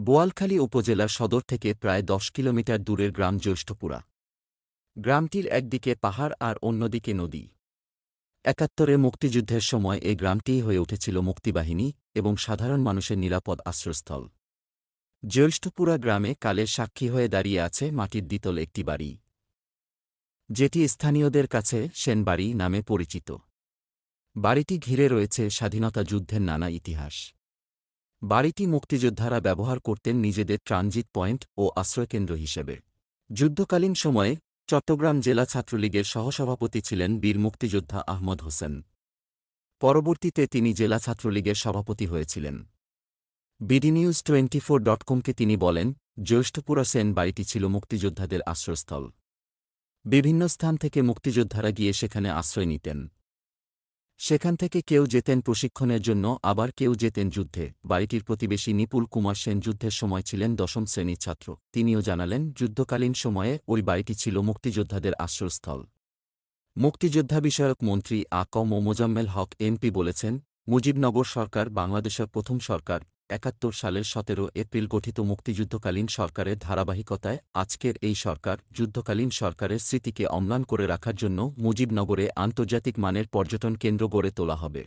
বোয়ালখালী উপজেলা সদর থেকে প্রায় দশ কিলোমিটার দূরের গ্রাম জ্যৈষ্ঠপুরা। গ্রামটির একদিকে পাহাড় আর অন্যদিকে নদী। একাত্তরে মুক্তিযুদ্ধের সময় এই গ্রামটিই হয়ে উঠেছিল মুক্তিবাহিনী এবং সাধারণ মানুষের নিরাপদ আশ্রয়স্থল। জ্যৈষ্ঠপুরা গ্রামে কালের সাক্ষী হয়ে দাঁড়িয়ে আছে মাটির দ্বিতল একটি বাড়ি। যেটি স্থানীয়দের কাছে সেনবাড়ি নামে পরিচিত। বাড়িটি ঘিরে রয়েছে স্বাধীনতা যুদ্ধের নানা ইতিহাস। বাড়িটি মুক্তিযোদ্ধারা ব্যবহার করতেন নিজেদের ট্রানজিট পয়েন্ট ও আশ্রয়কেন্দ্র হিসেবে। যুদ্ধকালীন সময়ে, চট্টগ্রাম জেলা ছাত্রলীগের সহসভাপতি ছিলেন বীর মুক্তিযোদ্ধা আহমদ হোসেন। পরবর্তীতে তিনি জেলা ছাত্রলীগের সভাপতি হয়েছিলেন। বিডিনিউজ টোয়েন্টি ফোর ডট কমকে তিনি বলেন জ্যৈষ্ঠপুরা সেন বাড়িটি ছিল মুক্তিযোদ্ধাদের আশ্রয়স্থল। বিভিন্ন স্থান থেকে মুক্তিযোদ্ধারা গিয়ে সেখানে আশ্রয় নিতেন। সেখান থেকে কেউ যেতেন প্রশিক্ষণের জন্য, আবার কেউ যেতেন যুদ্ধে। বাড়িটির প্রতিবেশী নিপুল কুমার সেন যুদ্ধের সময় ছিলেন দশম শ্রেণির ছাত্র। তিনিও জানালেন, যুদ্ধকালীন সময়ে ওই বাড়িটি ছিল মুক্তিযোদ্ধাদের আশ্রয়স্থল। মুক্তিযোদ্ধা বিষয়ক মন্ত্রী আ ও মোজাম্মেল হক এমপি বলেছেন, মুজিবনগর সরকার বাংলাদেশের প্রথম সরকার। একাত্তর সালের সতেরো এপ্রিল গঠিত মুক্তিযুদ্ধকালীন সরকারের ধারাবাহিকতায় আজকের এই সরকার যুদ্ধকালীন সরকারের স্মৃতিকে অম্লান করে রাখার জন্য মুজিবনগরে আন্তর্জাতিক মানের পর্যটন কেন্দ্র গড়ে তোলা হবে।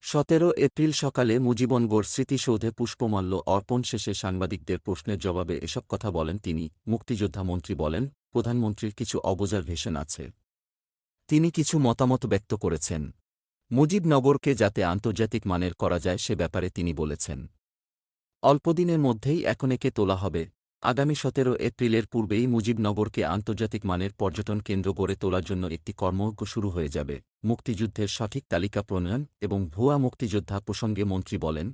সতেরো এপ্রিল সকালে মুজিবনগর স্মৃতিসৌধে পুষ্পমাল্য অর্পণ শেষে সাংবাদিকদের প্রশ্নের জবাবে এসব কথা বলেন তিনি। মুক্তিযোদ্ধা মন্ত্রী বলেন, প্রধানমন্ত্রীর কিছু অবজারভেশন আছে। তিনি কিছু মতামত ব্যক্ত করেছেন। মুজিবনগরকে যাতে আন্তর্জাতিক মানের করা যায় সে ব্যাপারে তিনি বলেছেন। অল্পদিনের মধ্যেই এখনেকে তোলা হবে। আগামী সতেরো এপ্রিলের পূর্বেই মুজিবনগরকে আন্তর্জাতিক মানের পর্যটন কেন্দ্র গড়ে তোলার জন্য একটি কর্মজ্ঞ শুরু হয়ে যাবে। মুক্তিযুদ্ধের সঠিক তালিকা প্রণয়ন এবং ভুয়া মুক্তিযোদ্ধা প্রসঙ্গে মন্ত্রী বলেন,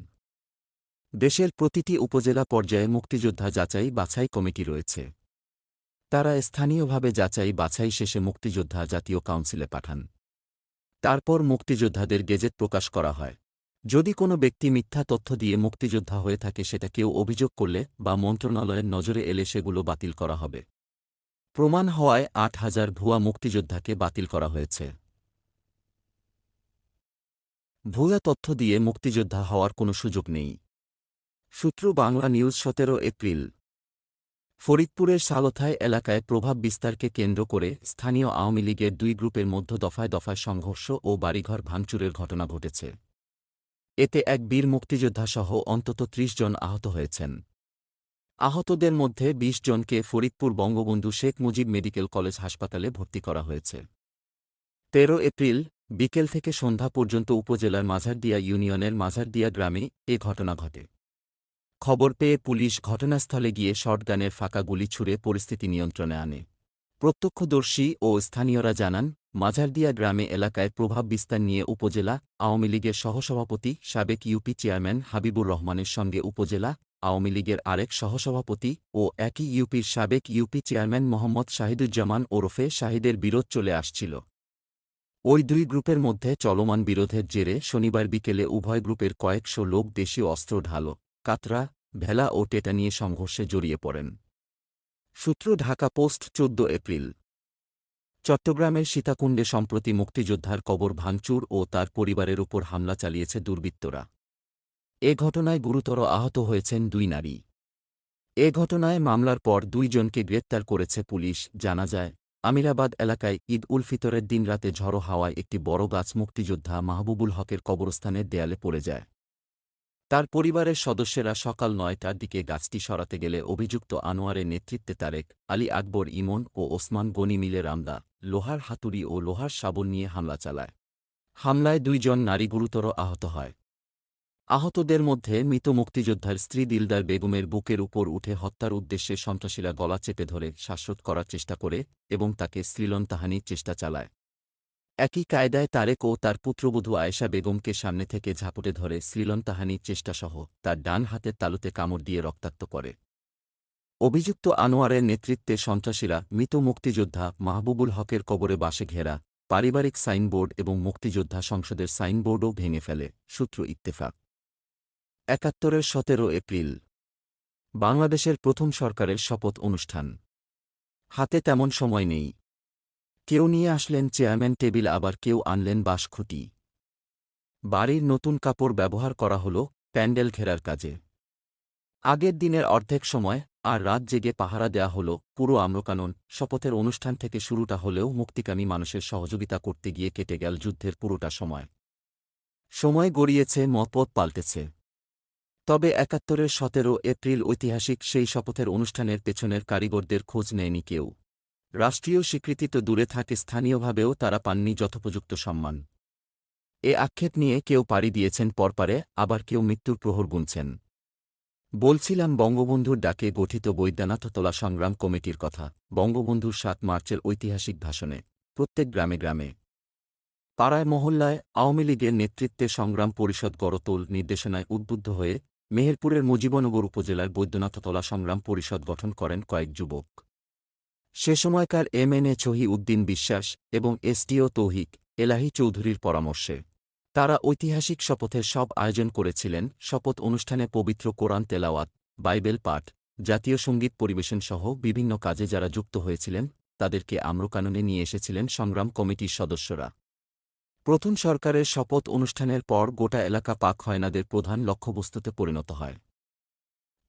দেশের প্রতিটি উপজেলা পর্যায়ে মুক্তিযোদ্ধা যাচাই বাছাই কমিটি রয়েছে। তারা স্থানীয়ভাবে যাচাই বাছাই শেষে মুক্তিযোদ্ধা জাতীয় কাউন্সিলে পাঠান। তারপর মুক্তিযোদ্ধাদের গেজেট প্রকাশ করা হয়। যদি কোনো ব্যক্তি মিথ্যা তথ্য দিয়ে মুক্তিযোদ্ধা হয়ে থাকে, সেটা কেউ অভিযোগ করলে বা মন্ত্রণালয়ের নজরে এলে সেগুলো বাতিল করা হবে। প্রমাণ হওয়ায় আট হাজার ভুয়া মুক্তিযোদ্ধাকে বাতিল করা হয়েছে। ভুয়া তথ্য দিয়ে মুক্তিযোদ্ধা হওয়ার কোনো সুযোগ নেই। সূত্র বাংলা নিউজ সতেরো এপ্রিল। ফরিদপুরের সালথায় এলাকায় প্রভাব বিস্তারকে কেন্দ্র করে স্থানীয় আওয়ামী লীগের দুই গ্রুপের মধ্য দফায় দফায় সংঘর্ষ ও বাড়িঘর ভাঙচুরের ঘটনা ঘটেছে। এতে এক বীর মুক্তিযোদ্ধাসহ অন্তত ত্রিশ জন আহত হয়েছেন। আহতদের মধ্যে ২০ জনকে ফরিদপুর বঙ্গবন্ধু শেখ মুজিব মেডিকেল কলেজ হাসপাতালে ভর্তি করা হয়েছে। তেরো এপ্রিল বিকেল থেকে সন্ধ্যা পর্যন্ত উপজেলার মাঝারদিয়া ইউনিয়নের মাঝারদিয়া গ্রামে এ ঘটনা ঘটে। খবর পেয়ে পুলিশ ঘটনাস্থলে গিয়ে শটগানের ফাঁকা গুলি ছুড়ে পরিস্থিতি নিয়ন্ত্রণে আনে। প্রত্যক্ষদর্শী ও স্থানীয়রা জানান, মাঝারদিয়া গ্রামে এলাকায় প্রভাব বিস্তার নিয়ে উপজেলা আওয়ামী লীগের সহসভাপতি সাবেক ইউপি চেয়ারম্যান হাবিবুর রহমানের সঙ্গে উপজেলা আওয়ামী লীগের আরেক সহসভাপতি ও একই ইউপির সাবেক ইউপি চেয়ারম্যান মোহাম্মদ শাহিদুজ্জামান ওরফে শাহিদের বিরোধ চলে আসছিল। ওই দুই গ্রুপের মধ্যে চলমান বিরোধের জেরে শনিবার বিকেলে উভয় গ্রুপের কয়েকশো লোক দেশীয় অস্ত্র ঢালো। কাতরা, ভেলা ও টেটা নিয়ে সংঘর্ষে জড়িয়ে পড়েন। সূত্র, ঢাকা পোস্ট, চোদ্দ এপ্রিল। চট্টগ্রামের সীতাকুণ্ডে সম্প্রতি মুক্তিযোদ্ধার কবর ভাঙচুর ও তার পরিবারের উপর হামলা চালিয়েছে দুর্বৃত্তরা। এ ঘটনায় গুরুতর আহত হয়েছেন দুই নারী। এ ঘটনায় মামলার পর দুইজনকে গ্রেপ্তার করেছে পুলিশ। জানা যায়, আমিরাবাদ এলাকায় ঈদ উল ফিতরের দিন রাতে ঝড়ো হাওয়ায় একটি বড় গাছ মুক্তিযোদ্ধা মাহবুবুল হকের কবরস্থানের দেয়ালে পড়ে যায়। তার পরিবারের সদস্যরা সকাল নয়টার দিকে গাছটি সরাতে গেলে অভিযুক্ত আনোয়ারের নেতৃত্বে তারেক, আলী আকবর ইমন ও ওসমান গনি মিলে রামদা, লোহার হাতুড়ি ও লোহার সাবল নিয়ে হামলা চালায়। হামলায় দুইজন নারী গুরুতর আহত হয়। আহতদের মধ্যে মৃত মুক্তিযোদ্ধার স্ত্রী দিলদার বেগমের বুকের উপর উঠে হত্যার উদ্দেশ্যে সন্ত্রাসীরা গলা চেপে ধরে শ্বাসরোধ করার চেষ্টা করে এবং তাকে শ্লীলনতাহানির চেষ্টা চালায়। একই কায়দায় তারেক ও তার পুত্রবধূ আয়েশা বেগমকে সামনে থেকে ঝাপটে ধরে শ্লীলনতাহানির চেষ্টাসহ তার ডান হাতের তালুতে কামড় দিয়ে রক্তাক্ত করে। অভিযুক্ত আনোয়ারের নেতৃত্বে সন্ত্রাসীরা মৃত মুক্তিযোদ্ধা মাহবুবুল হকের কবরে বাসে ঘেরা, পারিবারিক সাইনবোর্ড এবং মুক্তিযোদ্ধা সংসদের সাইনবোর্ডও ভেঙে ফেলে, সূত্র ইত্তেফাক। একাত্তরের সতেরো এপ্রিল। বাংলাদেশের প্রথম সরকারের শপথ অনুষ্ঠান। হাতে তেমন সময় নেই। কেউ নিয়ে আসলেন চেয়ারম্যান টেবিল, আবার কেউ আনলেন বাঁশখুঁটি বাড়ির নতুন কাপড় ব্যবহার করা হল প্যান্ডেল ঘেরার কাজে। আগের দিনের অর্ধেক সময় আর রাত জেগে পাহারা দেয়া হল পুরো আম্রকানন। শপথের অনুষ্ঠান থেকে শুরুটা হলেও মুক্তিকামী মানুষের সহযোগিতা করতে গিয়ে কেটে গেল যুদ্ধের পুরোটা সময়। সময় গড়িয়েছে মতপথ পাল্টেছে। তবে একাত্তরের সতেরো এপ্রিল ঐতিহাসিক সেই শপথের অনুষ্ঠানের পেছনের কারিগরদের খোঁজ নেয়নি কেউ। রাষ্ট্রীয় স্বীকৃতি তো দূরে থাকে, স্থানীয়ভাবেও তারা পাননি যথোপযুক্ত সম্মান। এ আক্ষেপ নিয়ে কেউ পাড়ি দিয়েছেন পরপারে, আবার কেউ মৃত্যুর প্রহর গুনছেন। বলছিলাম, বঙ্গবন্ধুর ডাকে গঠিত বৈদ্যনাথতলা সংগ্রাম কমিটির কথা, বঙ্গবন্ধুর সাত মার্চের ঐতিহাসিক ভাষণে, প্রত্যেক গ্রামে গ্রামে। পাড়ায় মহল্লায় আওয়ামী লীগের নেতৃত্বে সংগ্রাম পরিষদ গড়তোল নির্দেশনায় উদ্বুদ্ধ হয়ে মেহেরপুরের মুজিবনগর উপজেলার বৈদ্যনাথতলা সংগ্রাম পরিষদ গঠন করেন কয়েক যুবক। সে সময়কার এম এন এ চহি উদ্দিন বিশ্বাস এবং এসটিও তৌহিক এলাহি চৌধুরীর পরামর্শে। তারা ঐতিহাসিক শপথের সব আয়োজন করেছিলেন শপথ অনুষ্ঠানে পবিত্র কোরআন তেলাওয়াত, বাইবেল পাঠ, জাতীয় সংগীত পরিবেশন সহ বিভিন্ন কাজে যারা যুক্ত হয়েছিলেন, তাদেরকে আম্রকাননে নিয়ে এসেছিলেন সংগ্রাম কমিটির সদস্যরা। প্রথম সরকারের শপথ অনুষ্ঠানের পর গোটা এলাকা পাক হয়নাদের প্রধান লক্ষ্যবস্তুতে পরিণত হয়।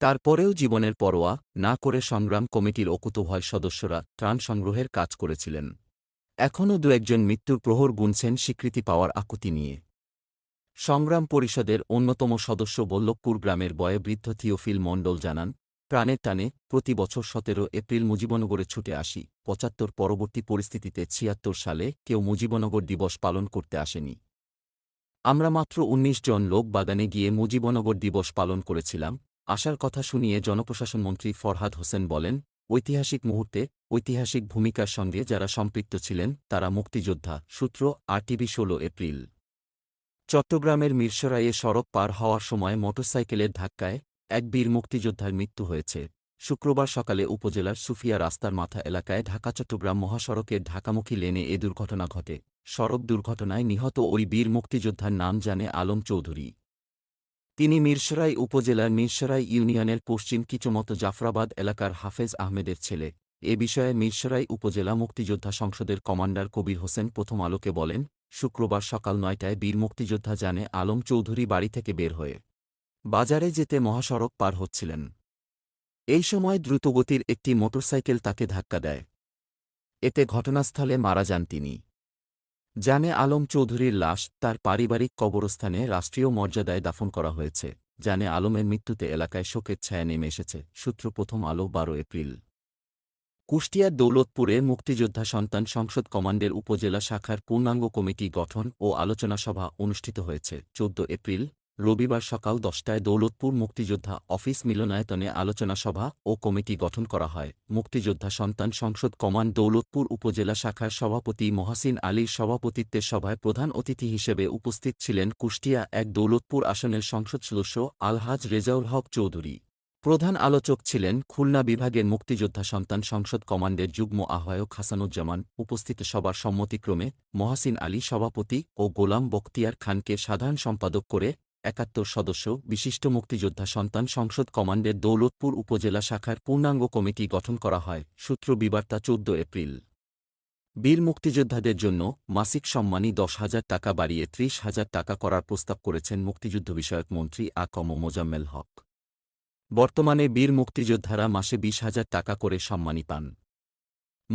তারপরেও জীবনের পরোয়া না করে সংগ্রাম কমিটির অকুতভয় সদস্যরা ত্রাণ সংগ্রহের কাজ করেছিলেন। এখনও দু একজন মৃত্যুর প্রহর গুনছেন স্বীকৃতি পাওয়ার আকুতি নিয়ে। সংগ্রাম পরিষদের অন্যতম সদস্য বল্লভপুর গ্রামের বয়োবৃদ্ধ থিওফিল মণ্ডল জানান, প্রাণের টানে প্রতি বছর সতেরো এপ্রিল মুজিবনগরে ছুটে আসি, পঁচাত্তর পরবর্তী পরিস্থিতিতে ছিয়াত্তর সালে কেউ মুজিবনগর দিবস পালন করতে আসেনি। আমরা মাত্র ১৯ জন লোক বাগানে গিয়ে মুজিবনগর দিবস পালন করেছিলাম আসার কথা শুনিয়ে জনপ্রশাসন মন্ত্রী ফরহাদ হোসেন বলেন, ঐতিহাসিক মুহূর্তে ঐতিহাসিক ভূমিকার সঙ্গে যারা সম্পৃক্ত ছিলেন, তারা মুক্তিযোদ্ধা, সূত্র, আরটিভি ষোলো এপ্রিল। চট্টগ্রামের মিরসরাইয়ে সড়ক পার হওয়ার সময় মোটরসাইকেলের ধাক্কায় এক বীর মুক্তিযোদ্ধার মৃত্যু হয়েছে। শুক্রবার সকালে উপজেলার সুফিয়া রাস্তার মাথা এলাকায় ঢাকা চট্টগ্রাম মহাসড়কের ঢাকামুখী লেনে এ দুর্ঘটনা ঘটে। সড়ক দুর্ঘটনায় নিহত ওই বীর মুক্তিযোদ্ধার নাম জানে আলম চৌধুরী। তিনি মিরসরাই উপজেলার মিরসরাই ইউনিয়নের পশ্চিম কিচমত জাফরাবাদ এলাকার হাফেজ আহমেদের ছেলে। এ বিষয়ে মিরসরাই উপজেলা মুক্তিযোদ্ধা সংসদের কমান্ডার কবির হোসেন প্রথম আলোকে বলেন, শুক্রবার সকাল নয়টায় বীর মুক্তিযোদ্ধা জানে আলম চৌধুরী বাড়ি থেকে বের হয়ে বাজারে যেতে মহাসড়ক পার হচ্ছিলেন। এই সময় দ্রুতগতির একটি মোটরসাইকেল তাকে ধাক্কা দেয়। এতে ঘটনাস্থলে মারা যান তিনি। জানে আলম চৌধুরীর লাশ তার পারিবারিক কবরস্থানে রাষ্ট্রীয় মর্যাদায় দাফন করা হয়েছে। জানে আলমের মৃত্যুতে এলাকায় শোকের ছায়া নেমে এসেছে। সূত্র প্রথম আলো, বারো এপ্রিল। কুষ্টিয়ার দৌলতপুরে মুক্তিযোদ্ধা সন্তান সংসদ কমান্ডের উপজেলা শাখার পূর্ণাঙ্গ কমিটি গঠন ও আলোচনা সভা অনুষ্ঠিত হয়েছে। চোদ্দ এপ্রিল রবিবার সকাল দশটায় দৌলতপুর মুক্তিযোদ্ধা অফিস মিলনায়তনে আলোচনা সভা ও কমিটি গঠন করা হয়। মুক্তিযোদ্ধা সন্তান সংসদ কমান্ড দৌলতপুর উপজেলা শাখার সভাপতি মহাসিন আলীর সভাপতিত্বের সভায় প্রধান অতিথি হিসেবে উপস্থিত ছিলেন কুষ্টিয়া এক দৌলতপুর আসনের সংসদ সদস্য আলহাজ রেজাউল হক চৌধুরী। প্রধান আলোচক ছিলেন খুলনা বিভাগের মুক্তিযোদ্ধা সন্তান সংসদ কমান্ডের যুগ্ম আহ্বায়ক হাসানুজ্জামান। উপস্থিত সবার সম্মতিক্রমে মহাসিন আলী সভাপতি ও গোলাম বখতিয়ার খানকে সাধারণ সম্পাদক করে একাত্তর সদস্য, বিশিষ্ট মুক্তিযোদ্ধা সন্তান সংসদ কমান্ডের দৌলতপুর উপজেলা শাখার পূর্ণাঙ্গ কমিটি গঠন করা হয়, সূত্র বিবার্তা চোদ্দ এপ্রিল। বীর মুক্তিযোদ্ধাদের জন্য মাসিক সম্মানী দশ হাজার টাকা বাড়িয়ে ত্রিশ হাজার টাকা করার প্রস্তাব করেছেন মুক্তিযুদ্ধ বিষয়ক মন্ত্রী আ কম মোজাম্মেল হক। বর্তমানে বীর মুক্তিযোদ্ধারা মাসে বিশ হাজার টাকা করে সম্মানী পান।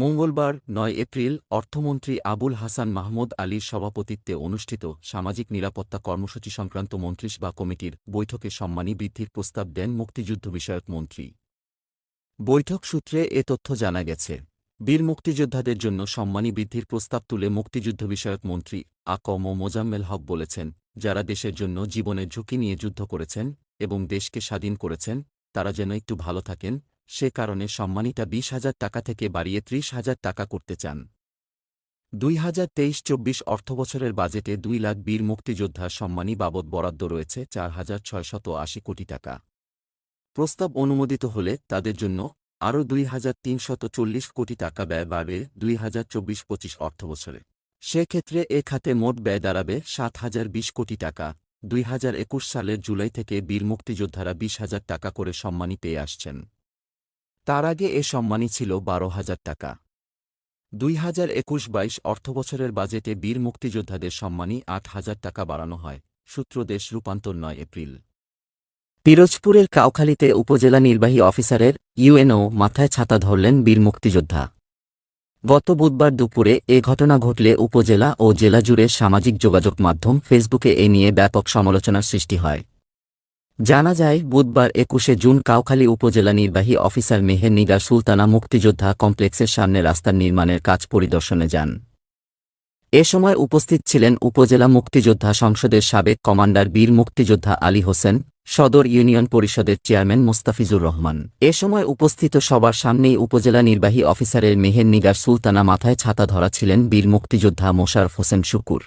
মঙ্গলবার, নয় এপ্রিল, অর্থমন্ত্রী আবুল হাসান মাহমুদ আলীর সভাপতিত্বে অনুষ্ঠিত সামাজিক নিরাপত্তা কর্মসূচি সংক্রান্ত মন্ত্রিসভা কমিটির বৈঠকে সম্মানী বৃদ্ধির প্রস্তাব দেন মুক্তিযুদ্ধ বিষয়ক মন্ত্রী। বৈঠক সূত্রে এ তথ্য জানা গেছে, বীর মুক্তিযোদ্ধাদের জন্য সম্মানী বৃদ্ধির প্রস্তাব তুলে মুক্তিযুদ্ধ বিষয়ক মন্ত্রী আকম ম মোজাম্মেল হক বলেছেন, যারা দেশের জন্য জীবনের ঝুঁকি নিয়ে যুদ্ধ করেছেন এবং দেশকে স্বাধীন করেছেন, তারা যেন একটু ভালো থাকেন সে কারণে সম্মানীটা বিশ হাজার টাকা থেকে বাড়িয়ে ত্রিশ হাজার টাকা করতে চান। দুই হাজার তেইশ চব্বিশ অর্থবছরের বাজেটে দুই লাখ বীর মুক্তিযোদ্ধার সম্মানী বাবদ বরাদ্দ রয়েছে চার হাজার ছয়শত আশি কোটি টাকা। প্রস্তাব অনুমোদিত হলে তাদের জন্য আরও দুই হাজার তিনশত চল্লিশ কোটি টাকা ব্যয় বাড়বে দুই হাজার চব্বিশ পঁচিশ অর্থবছরে। সেক্ষেত্রে এ খাতে মোট ব্যয় দাঁড়াবে সাত হাজার বিশ কোটি টাকা। দুই হাজার একুশ সালের জুলাই থেকে বীর মুক্তিযোদ্ধারা বিশ হাজার টাকা করে সম্মানী পেয়ে আসছেন। তার আগে এ সম্মানী ছিল বারো হাজার টাকা। দুই হাজার একুশ বাইশ অর্থবছরের বাজেটে বীর মুক্তিযোদ্ধাদের সম্মানী আট হাজার টাকা বাড়ানো হয়, সূত্র দেশ রূপান্তর নয় এপ্রিল। পিরোজপুরের কাউখালীতে উপজেলা নির্বাহী অফিসারের ইউএনও মাথায় ছাতা ধরলেন বীর মুক্তিযোদ্ধা। গত বুধবার দুপুরে এ ঘটনা ঘটলে উপজেলা ও জেলা জুড়ে সামাজিক যোগাযোগ মাধ্যম ফেসবুকে এ নিয়ে ব্যাপক সমালোচনার সৃষ্টি হয়। জানা যায়, বুধবার একুশে জুন কাউখালী উপজেলা নির্বাহী অফিসার মেহের নিগার সুলতানা মুক্তিযোদ্ধা কমপ্লেক্সের সামনে রাস্তার নির্মাণের কাজ পরিদর্শনে যান। এ সময় উপস্থিত ছিলেন উপজেলা মুক্তিযোদ্ধা সংসদের সাবেক কমান্ডার বীর মুক্তিযোদ্ধা আলী হোসেন, সদর ইউনিয়ন পরিষদের চেয়ারম্যান মোস্তাফিজুর রহমান। এ সময় উপস্থিত সবার সামনেই উপজেলা নির্বাহী অফিসারের মেহের নিগার সুলতানা মাথায় ছাতা ধরা ছিলেন বীর মুক্তিযোদ্ধা মোশারফ হোসেন শুকুর।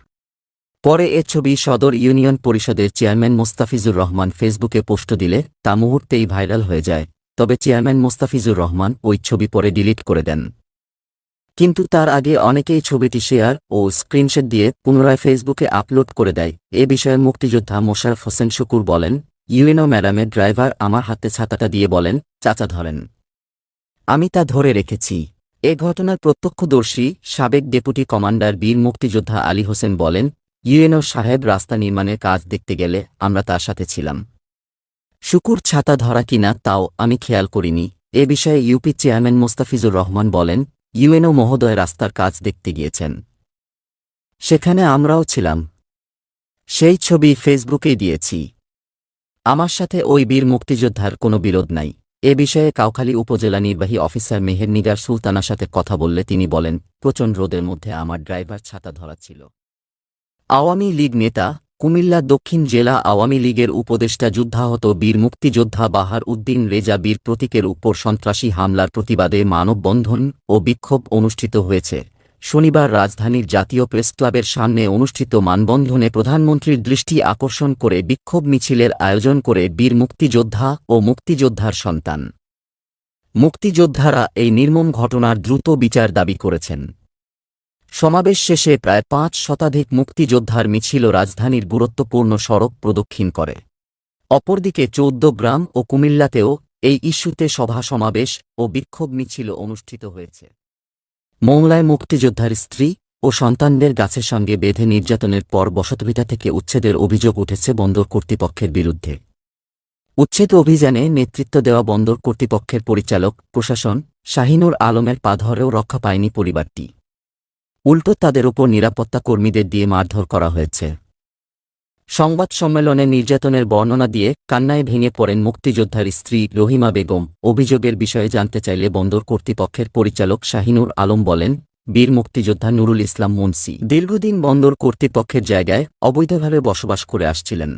পরে এ ছবি সদর ইউনিয়ন পরিষদের চেয়ারম্যান মোস্তাফিজুর রহমান ফেসবুকে পোস্ট দিলে তা মুহূর্তেই ভাইরাল হয়ে যায়, তবে চেয়ারম্যান মোস্তাফিজুর রহমান ওই ছবি পরে ডিলিট করে দেন। কিন্তু তার আগে অনেকেই ছবিটি শেয়ার ও স্ক্রিনশট দিয়ে পুনরায় ফেসবুকে আপলোড করে দেয়। এ বিষয়ে মুক্তিযোদ্ধা মোশারফ হোসেন শুকুর বলেন, ইউএনও ম্যাডামের ড্রাইভার আমার হাতে ছাতাটা দিয়ে বলেন, চাচা ধরেন। আমি তা ধরে রেখেছি। এ ঘটনার প্রত্যক্ষদর্শী সাবেক ডেপুটি কমান্ডার বীর মুক্তিযোদ্ধা আলী হোসেন বলেন ইউএনও সাহেব রাস্তা নির্মাণের কাজ দেখতে গেলে আমরা তার সাথে ছিলাম। শুকুর ছাতা ধরা কিনা তাও আমি খেয়াল করিনি। এ বিষয়ে ইউপি চেয়ারম্যান মোস্তাফিজুর রহমান বলেন, ইউএনও মহোদয় রাস্তার কাজ দেখতে গিয়েছেন। সেখানে আমরাও ছিলাম। সেই ছবি ফেসবুকেই দিয়েছি। আমার সাথে ওই বীর মুক্তিযোদ্ধার কোনো বিরোধ নাই। এ বিষয়ে কাউখালী উপজেলা নির্বাহী অফিসার মেহের নিগার সুলতানার সাথে কথা বললে তিনি বলেন, প্রচণ্ড রোদের মধ্যে আমার ড্রাইভার ছাতা ধরা ছিল। আওয়ামী লীগ নেতা, কুমিল্লা দক্ষিণ জেলা আওয়ামী লীগের উপদেষ্টা যুদ্ধাহত বীর মুক্তিযোদ্ধা বাহার উদ্দিন রেজা বীর প্রতীকের উপর সন্ত্রাসী হামলার প্রতিবাদে মানববন্ধন ও বিক্ষোভ অনুষ্ঠিত হয়েছে। শনিবার রাজধানীর জাতীয় প্রেসক্লাবের সামনে অনুষ্ঠিত মানবন্ধনে প্রধানমন্ত্রীর দৃষ্টি আকর্ষণ করে বিক্ষোভ মিছিলের আয়োজন করে বীর মুক্তিযোদ্ধা ও মুক্তিযোদ্ধার সন্তান। মুক্তিযোদ্ধারা এই নির্মম ঘটনার দ্রুত বিচার দাবি করেছেন। সমাবেশ শেষে প্রায় পাঁচ শতাধিক মুক্তিযোদ্ধার মিছিল রাজধানীর গুরুত্বপূর্ণ সড়ক প্রদক্ষিণ করে। অপরদিকে চৌদ্দ গ্রাম ও কুমিল্লাতেও এই ইস্যুতে সভা সমাবেশ ও বিক্ষোভ মিছিল অনুষ্ঠিত হয়েছে। মোংলায় মুক্তিযোদ্ধার স্ত্রী ও সন্তানদের গাছের সঙ্গে বেঁধে নির্যাতনের পর বসতভিটা থেকে উচ্ছেদের অভিযোগ উঠেছে বন্দর কর্তৃপক্ষের বিরুদ্ধে। উচ্ছেদ অভিযানে নেতৃত্ব দেওয়া বন্দর কর্তৃপক্ষের পরিচালক, প্রশাসন, শাহিনুর আলমের পাধরেও রক্ষা পায়নি পরিবারটি। উল্টো তাদের ওপর নিরাপত্তা কর্মীদের দিয়ে মারধর করা হয়েছে। সংবাদ সম্মেলনে নির্যাতনের বর্ণনা দিয়ে কান্নায় ভেঙে পড়েন মুক্তিযোদ্ধার স্ত্রী রহিমা বেগম। অভিযোগের বিষয়ে জানতে চাইলে বন্দর কর্তৃপক্ষের পরিচালক শাহিনুর আলম বলেন, বীর মুক্তিযোদ্ধা নুরুল ইসলাম মুন্সি দীর্ঘদিন বন্দর কর্তৃপক্ষের জায়গায় অবৈধভাবে বসবাস করে আসছিলেন।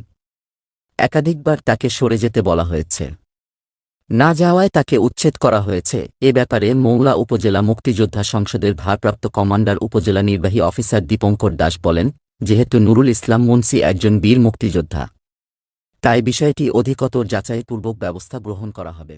একাধিকবার তাকে সরে যেতে বলা হয়েছে। না যাওয়ায় তাকে উচ্ছেদ করা হয়েছে। এ ব্যাপারে মৌলা উপজেলা মুক্তিযোদ্ধা সংসদের ভারপ্রাপ্ত কমান্ডার উপজেলা নির্বাহী অফিসার দীপঙ্কর দাস বলেন, যেহেতু নুরুল ইসলাম মুন্সি একজন বীর মুক্তিযোদ্ধা, তাই বিষয়টি অধিকতর যাচাইপূর্বক ব্যবস্থা গ্রহণ করা হবে।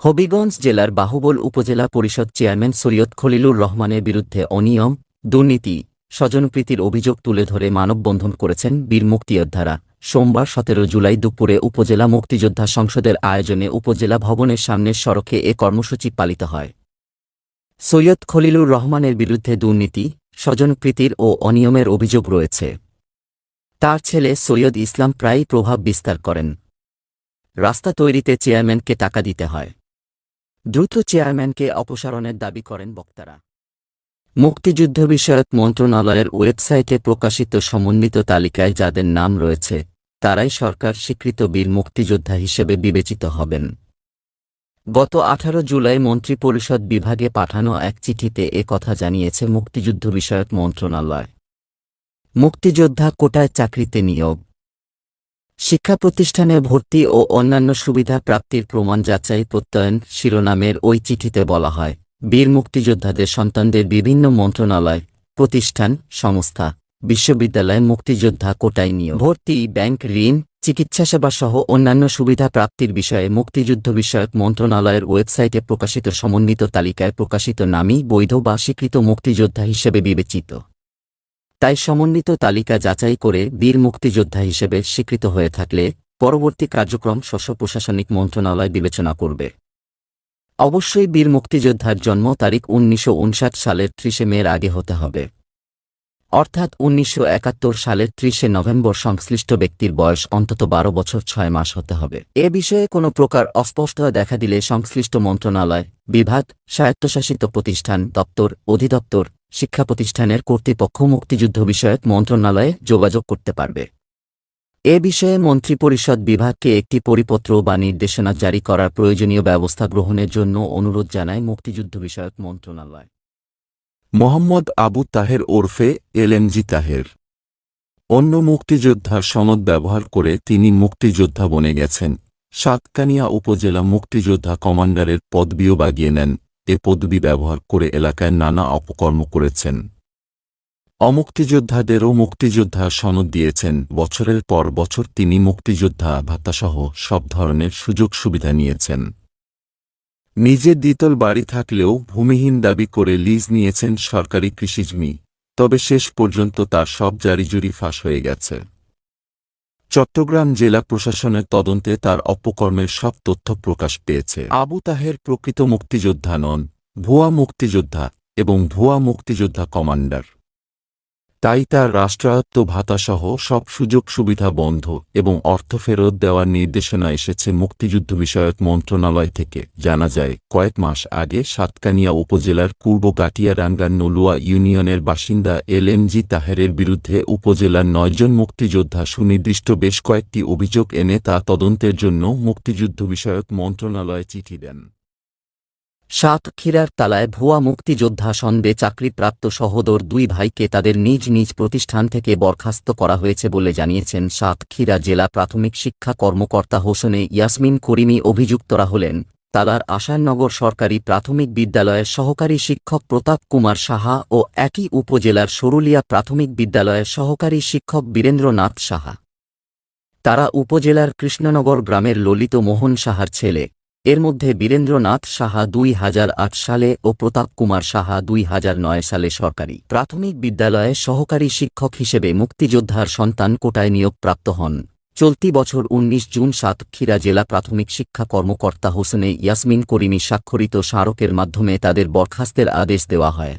হবিগঞ্জ জেলার বাহুবল উপজেলা পরিষদ চেয়ারম্যান সৈয়দ খলিলুর রহমানের বিরুদ্ধে অনিয়ম, দুর্নীতি স্বজনপ্রীতির অভিযোগ তুলে ধরে মানববন্ধন করেছেন বীর মুক্তিযোদ্ধারা। সোমবার সতেরো জুলাই দুপুরে উপজেলা মুক্তিযোদ্ধা সংসদের আয়োজনে উপজেলা ভবনের সামনের সড়কে এ কর্মসূচি পালিত হয়। সৈয়দ খলিলুর রহমানের বিরুদ্ধে দুর্নীতি, স্বজনপ্রীতির ও অনিয়মের অভিযোগ রয়েছে। তার ছেলে সৈয়দ ইসলাম প্রায়ই প্রভাব বিস্তার করেন। রাস্তা তৈরিতে চেয়ারম্যানকে টাকা দিতে হয়। দ্রুত চেয়ারম্যানকে অপসারণের দাবি করেন বক্তারা। মুক্তিযুদ্ধ বিষয়ক মন্ত্রণালয়ের ওয়েবসাইটে প্রকাশিত সমন্বিত তালিকায় যাদের নাম রয়েছে, তারাই সরকার স্বীকৃত বীর মুক্তিযোদ্ধা হিসেবে বিবেচিত হবেন। গত আঠারো জুলাই মন্ত্রিপরিষদ বিভাগে পাঠানো এক চিঠিতে এ কথা জানিয়েছে মুক্তিযুদ্ধ বিষয়ক মন্ত্রণালয়। মুক্তিযোদ্ধা কোটায় চাকরিতে নিয়োগ। শিক্ষা প্রতিষ্ঠানে ভর্তি ও অন্যান্য সুবিধা প্রাপ্তির প্রমাণ যাচাই প্রত্যয়ন শিরোনামের ওই চিঠিতে বলা হয়। বীর মুক্তিযোদ্ধাদের সন্তানদের বিভিন্ন মন্ত্রণালয়, প্রতিষ্ঠান, সংস্থা, বিশ্ববিদ্যালয় মুক্তিযোদ্ধা কোটায় নিয়োগ, ভর্তি, ব্যাংক ঋণ চিকিৎসাসেবা সহ অন্যান্য সুবিধা প্রাপ্তির বিষয়ে মুক্তিযুদ্ধ বিষয়ক মন্ত্রণালয়ের ওয়েবসাইটে প্রকাশিত সমন্বিত তালিকায় প্রকাশিত নামই বৈধ বা স্বীকৃত মুক্তিযোদ্ধা হিসেবে বিবেচিত। তাই সমন্বিত তালিকা যাচাই করে বীর মুক্তিযোদ্ধা হিসেবে স্বীকৃত হয়ে থাকলে পরবর্তী কার্যক্রম স্বস্ব প্রশাসনিক মন্ত্রণালয় বিবেচনা করবে। অবশ্যই বীর মুক্তিযোদ্ধার জন্ম তারিখ উনিশশো উনষাট সালের ত্রিশে মের আগে হতে হবে। অর্থাৎ উনিশশো একাত্তর সালের ত্রিশে নভেম্বর সংশ্লিষ্ট ব্যক্তির বয়স অন্তত বারো বছর ছয় মাস হতে হবে। এ বিষয়ে কোনো প্রকার অস্পষ্টতা দেখা দিলে সংশ্লিষ্ট মন্ত্রণালয়, বিভাগ, স্বায়ত্তশাসিত প্রতিষ্ঠান, দপ্তর, অধিদপ্তর, শিক্ষা প্রতিষ্ঠানের কর্তৃপক্ষ মুক্তিযুদ্ধ বিষয়ক মন্ত্রণালয়ে যোগাযোগ করতে পারবে। এ বিষয়ে মন্ত্রিপরিষদ বিভাগকে একটি পরিপত্র বা নির্দেশনা জারি করার প্রয়োজনীয় ব্যবস্থা গ্রহণের জন্য অনুরোধ জানায় মুক্তিযুদ্ধ বিষয়ক মন্ত্রণালয়। মোহাম্মদ আবু তাহের ওরফে এলএমজি তাহের। অন্য মুক্তিযোদ্ধার সনদ ব্যবহার করে তিনি মুক্তিযোদ্ধা বনে গেছেন। সাতকানিয়া উপজেলা মুক্তিযোদ্ধা কমান্ডারের পদবিও বাগিয়ে নেন। এ পদবি ব্যবহার করে এলাকায় নানা অপকর্ম করেছেন। অমুক্তিযোদ্ধাদেরও মুক্তিযোদ্ধা সনদ দিয়েছেন। বছরের পর বছর তিনি মুক্তিযোদ্ধা ভাতাসহ সব ধরনের সুযোগ সুবিধা নিয়েছেন। নিজের দ্বিতল বাড়ি থাকলেও ভূমিহীন দাবি করে লিজ নিয়েছেন সরকারি কৃষিজমি, তবে শেষ পর্যন্ত তার সব জারিজুরি ফাঁস হয়ে গেছে। চট্টগ্রাম জেলা প্রশাসনের তদন্তে তার অপকর্মের সব তথ্য প্রকাশ পেয়েছে। আবু তাহের প্রকৃত মুক্তিযোদ্ধা নন, ভুয়া মুক্তিযোদ্ধা এবং ভুয়া মুক্তিযোদ্ধা কমান্ডার। তাই তার রাষ্ট্রায়ত্ত ভাতাসহ সব সুযোগ সুবিধা বন্ধ এবং অর্থ ফেরত দেওয়ার নির্দেশনা এসেছে মুক্তিযুদ্ধ বিষয়ক মন্ত্রণালয় থেকে। জানা যায়, কয়েক মাস আগে সাতকানিয়া উপজেলার পূর্ব গাটিয়ারাঙ্গার নলুয়া ইউনিয়নের বাসিন্দা এলএমজি তাহেরের বিরুদ্ধে উপজেলার নয়জন মুক্তিযোদ্ধা সুনির্দিষ্ট বেশ কয়েকটি অভিযোগ এনে তা তদন্তের জন্য মুক্তিযুদ্ধ বিষয়ক মন্ত্রণালয়ে চিঠি দেন। সাতক্ষীরার তালায় ভুয়া মুক্তিযোদ্ধা সন্দেহে চাকরিপ্রাপ্ত সহোদর দুই ভাইকে তাদের নিজ নিজ প্রতিষ্ঠান থেকে বরখাস্ত করা হয়েছে বলে জানিয়েছেন সাতক্ষীরা জেলা প্রাথমিক শিক্ষা কর্মকর্তা হোসনে ইয়াসমিন করিমি অভিযুক্তরা হলেন। তালার আশারনগর সরকারি প্রাথমিক বিদ্যালয়ের সহকারী শিক্ষক প্রতাপ কুমার সাহা ও একই উপজেলার সরুলিয়া প্রাথমিক বিদ্যালয়ের সহকারী শিক্ষক বীরেন্দ্রনাথ সাহা। তারা উপজেলার কৃষ্ণনগর গ্রামের ললিত মোহন সাহার ছেলে। এর মধ্যে বীরেন্দ্রনাথ সাহা দুই হাজার আট সালে ও প্রতাপ কুমার সাহা দুই হাজার নয় সালে সরকারি প্রাথমিক বিদ্যালয়ে সহকারী শিক্ষক হিসেবে মুক্তিযোদ্ধার সন্তান কোটায় নিয়োগ প্রাপ্ত হন। চলতি বছর ১৯ জুন সাতক্ষীরা জেলা প্রাথমিক শিক্ষা কর্মকর্তা হোসেনে ইয়াসমিন করিমি স্বাক্ষরিত স্মারকের মাধ্যমে তাদের বরখাস্তের আদেশ দেওয়া হয়।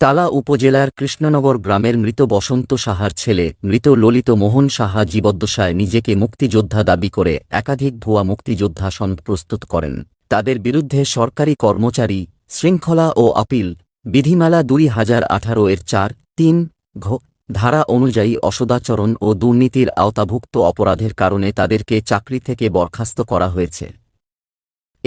তালা উপজেলার কৃষ্ণনগর গ্রামের মৃত বসন্ত সাহার ছেলে, মৃত ললিত মোহন সাহা জীবদ্দশায় নিজেকে মুক্তিযোদ্ধা দাবি করে একাধিক ভুয়া মুক্তিযোদ্ধা সন প্রস্তুত করেন। তাদের বিরুদ্ধে সরকারি কর্মচারী, শৃঙ্খলা ও আপিল, বিধিমালা দুই হাজার আঠারো এর চার, তিন, ঘ, ধারা অনুযায়ী অসদাচরণ ও দুর্নীতির আওতাভুক্ত অপরাধের কারণে তাদেরকে চাকরি থেকে বরখাস্ত করা হয়েছে।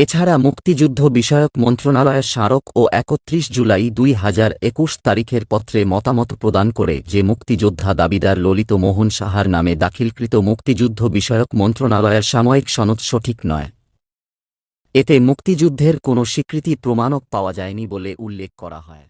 এছাড়া মুক্তিযুদ্ধ বিষয়ক মন্ত্রণালয়ের স্মারক ও একত্রিশ জুলাই দুই হাজার একুশ তারিখের পত্রে মতামত প্রদান করে যে মুক্তিযোদ্ধা দাবিদার ললিত মোহন সাহার নামে দাখিলকৃত মুক্তিযুদ্ধ বিষয়ক মন্ত্রণালয়ের সাময়িক সনদ সঠিক নয়। এতে মুক্তিযুদ্ধের কোনো স্বীকৃতি প্রমাণক পাওয়া যায়নি বলে উল্লেখ করা হয়।